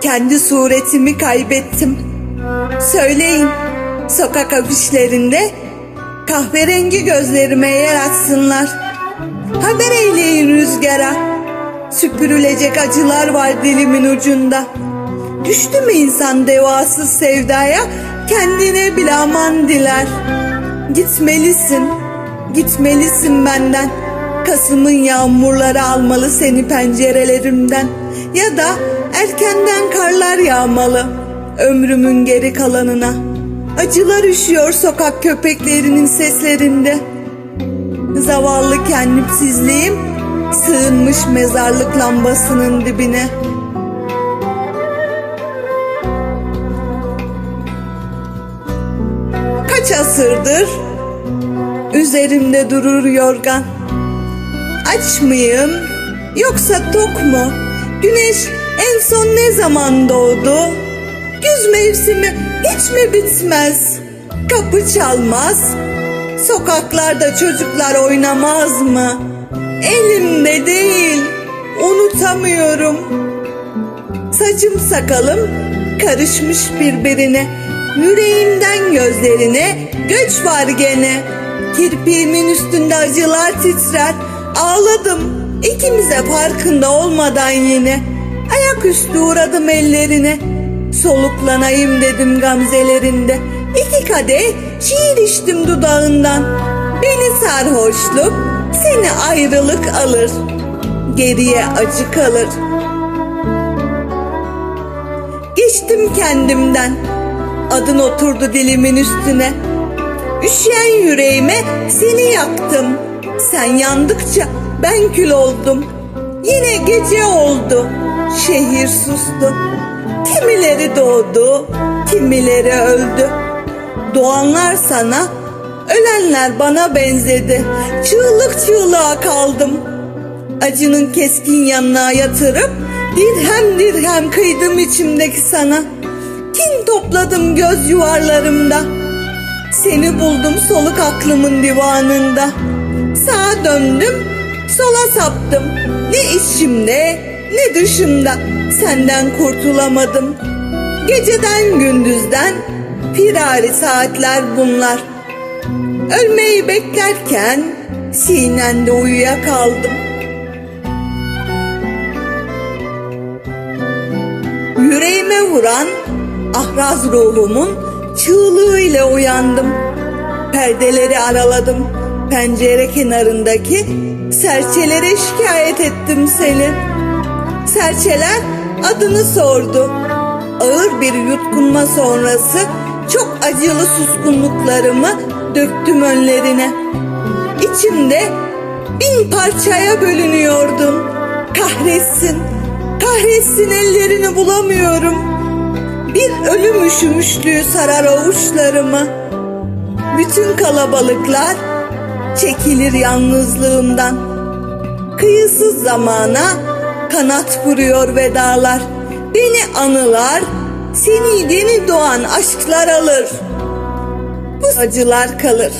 Kendi suretimi kaybettim. Söyleyin, sokak afişlerinde kahverengi gözlerime yer açsınlar. Haber eyleyin rüzgara. Süpürülecek acılar var dilimin ucunda. Düştü mü insan devasız sevdaya kendine bile aman diler. Gitmelisin, gitmelisin benden. Kasım'ın yağmurları almalı seni pencerelerimden. Ya da erkenden karlar yağmalı ömrümün geri kalanına. Acılar üşüyor sokak köpeklerinin seslerinde. Zavallı kendimsizliğim sığınmış mezarlık lambasının dibine. Kaç asırdır üzerimde durur yorgan. Aç mıyım yoksa tok mu? Güneş en son ne zaman doğdu? Güz mevsimi hiç mi bitmez? Kapı çalmaz, sokaklarda çocuklar oynamaz mı? Elimde değil, unutamıyorum. Saçım sakalım karışmış birbirine. Yüreğimden gözlerine göç var gene. Kirpiğimin üstünde acılar titrer. Ağladım ikimize farkında olmadan yine. Ayaküstü uğradım ellerine. Soluklanayım dedim gamzelerinde. İki kadeh şiir içtim dudağından. Beni sarhoşluk, seni ayrılık alır. Geriye acı kalır. Geçtim kendimden. Adın oturdu dilimin üstüne. Üşüyen yüreğime seni yaktım. Sen yandıkça ben kül oldum. Yine gece oldu. Şehir sustu. Kimileri doğdu, kimileri öldü. Doğanlar sana, ölenler bana benzedi. Çığlık çığlığa kaldım. Acının keskin yanına yatırıp dirhem dirhem kıydım içimdeki sana. Kin topladım göz yuvarlarımda. Seni buldum soluk aklımın divanında. Sağa döndüm, sola saptım. Ne içimde ne dışımda senden kurtulamadım. Geceden gündüzden firari saatler bunlar. Ölmeyi beklerken sinende uyuyakaldım. Yüreğime vuran ahraz ruhumun çığlığıyla uyandım. Perdeleri araladım. Pencere kenarındaki serçelere şikayet ettim seni. Serçeler adını sordu. Ağır bir yutkunma sonrası çok acılı suskunluklarımı döktüm önlerine. İçimde bin parçaya bölünüyordum. Kahretsin, kahretsin ellerini bulamıyorum. Bir ölüm üşümüşlüğü sarar avuçlarımı. Bütün kalabalıklar çekilir yalnızlığımdan. Kıyısız zamana kanat vuruyor vedalar. Beni anılar, seni yeni doğan aşklar alır. Bu acılar kalır.